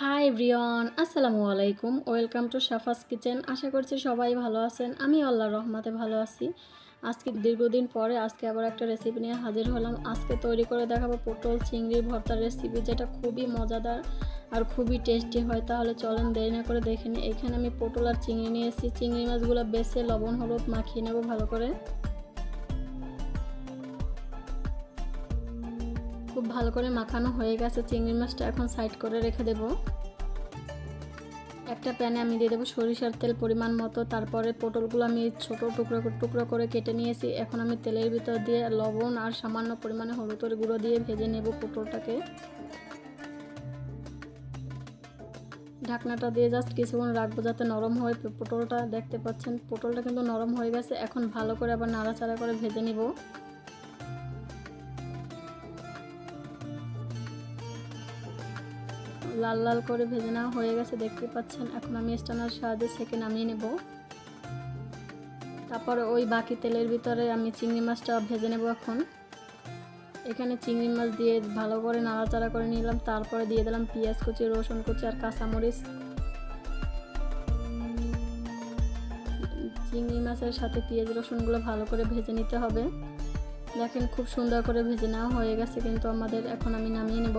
High everyone আসসালামু আলাইকুম welcome to Safa's kitchen আশা করছি সবাই ভালো আছেন। আমি আল্লাহ রহমাতে ভালো আছি। আজকে দীর্ঘদিন পরে আজকে আবার একটা রেসিপি নিয়ে হাজির হলাম। আজকে তৈরি করে দেখাবো পটল চিংড়ি ভর্তার রেসিপি যেটা খুবই মজাদার আর খুবই টেস্টি হয়। তাহলে চলেন দেরি না করে দেখে নিই। এখানে আমি পটল আর চিংড়ি নিয়ে এসেছি। চিংড়ি মাছগুলো বেছে লবণ, হলুদ মাখিয়ে নেব ভালো করে। খুব ভালো করে মাখানো হয়ে গেছে, চিংড়ি মাছটা এখন সাইড করে রেখে দেব। একটা প্যানে আমি দিয়ে দেবো সরিষার তেল পরিমাণ মতো, তারপরে পটলগুলো আমি ছোট টুকরো টুকরো করে কেটে নিয়েছি। এখন আমি তেলের ভিতর দিয়ে লবণ আর সামান্য পরিমাণে হলুদের গুঁড়ো দিয়ে ভেজে নেব পটলটাকে। ঢাকনাটা দিয়ে জাস্ট কিছুক্ষণ রাখব যাতে নরম হয়। পটলটা দেখতে পাচ্ছেন, পটলটা কিন্তু নরম হয়ে গেছে, এখন ভালো করে আবার নাড়াচাড়া করে ভেজে নিব। লাল লাল করে ভেজে নেওয়া হয়ে গেছে দেখতে পাচ্ছেন। এখন আমি স্টানার সাহায্যে সেকে নামিয়ে নেব। তারপর ওই বাকি তেলের ভিতরে আমি চিংড়ি মাছটা ভেজে নেব এখন। এখানে চিংড়ি মাছ দিয়ে ভালো করে নাড়াচাড়া করে নিলাম। তারপরে দিয়ে দিলাম পেঁয়াজ কুচি, রসুন কুচি আর কাঁচামরিচ। চিংড়ি মাছের সাথে পেঁয়াজ, রসুনগুলো ভালো করে ভেজে নিতে হবে। দেখেন খুব সুন্দর করে ভেজে নেওয়া হয়ে গেছে, কিন্তু আমাদের এখন আমি নামিয়ে নেব।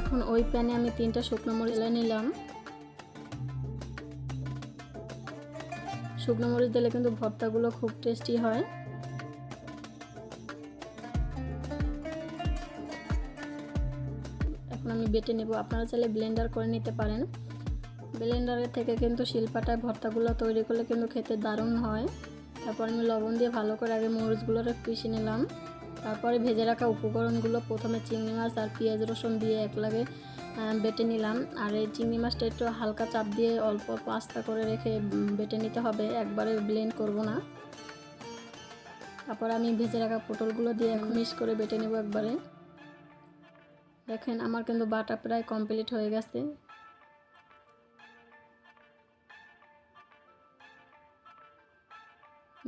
এখন ওই প্যানে আমি তিনটা শুকনো মরিচ এলে নিলাম। শুকনো মরিচ দিলে কিন্তু ভর্তাগুলো খুব টেস্টি হয়। এখন আমি বেটে নেব। আপনারা চাইলে ব্লেন্ডার করে নিতে পারেন। ব্লেন্ডারের থেকে কিন্তু শিল্পাটায় ভর্তাগুলো তৈরি করলে কিন্তু খেতে দারুণ হয়। তারপর আমি লবণ দিয়ে ভালো করে আগে মরিচগুলো পিষে নিলাম। তারপরে ভেজে রাখা উপকরণগুলো, প্রথমে চিংড়ি মাছ আর পেঁয়াজ রসুন দিয়ে একলাগে বেটে নিলাম। আর এই চিংড়ি মাছটা একটু হালকা চাপ দিয়ে অল্প পাস্তা করে রেখে বেটে নিতে হবে। একবারে ব্লেন্ড করব না। তারপর আমি ভেজে রাখা পটলগুলো দিয়ে মিক্স করে বেটে নেব একবারে। দেখেন, আমার কিন্তু বাটা প্রায় কমপ্লিট হয়ে গেছে।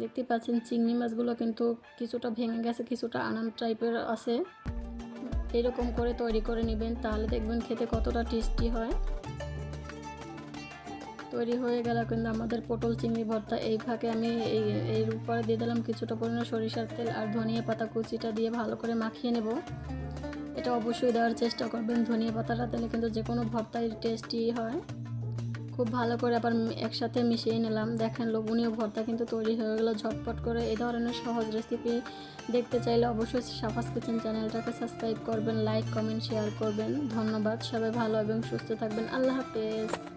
দেখতে পাচ্ছেন চিংড়ি মাছগুলো কিন্তু কিছুটা ভেঙে গেছে, কিছুটা আনাম টাইপের আছে। এরকম করে তৈরি করে নেবেন, তাহলে দেখবেন খেতে কতটা টেস্টি হয়। তৈরি হয়ে গেল কিন্তু আমাদের পটল চিংড়ি ভর্তা। এই ফাঁকে আমি এই, এর উপরে দিয়ে দিলাম কিছুটা পরিমাণ সরিষার তেল আর ধনিয়া পাতা কুচিটা দিয়ে ভালো করে মাখিয়ে নেব। এটা অবশ্যই দেওয়ার চেষ্টা করবেন, ধনিয়া পাতাটা দিলে কিন্তু যে কোনো ভর্তাই টেস্টি হয়। খুব ভালো করে আবার একসাথে মিশিয়ে নিলাম। দেখেন লবণীয় ভর্তা কিন্তু তৈরি হয়ে গেলো ঝটপট করে। এ ধরনের সহজ রেসিপি দেখতে চাইলে অবশ্যই সাফাস কিচেন চ্যানেলটাকে সাবস্ক্রাইব করবেন লাইক কমেন্ট শেয়ার করবেন। ধন্যবাদ, সবাই ভালো এবং সুস্থ থাকবেন। আল্লাহ হাফেজ।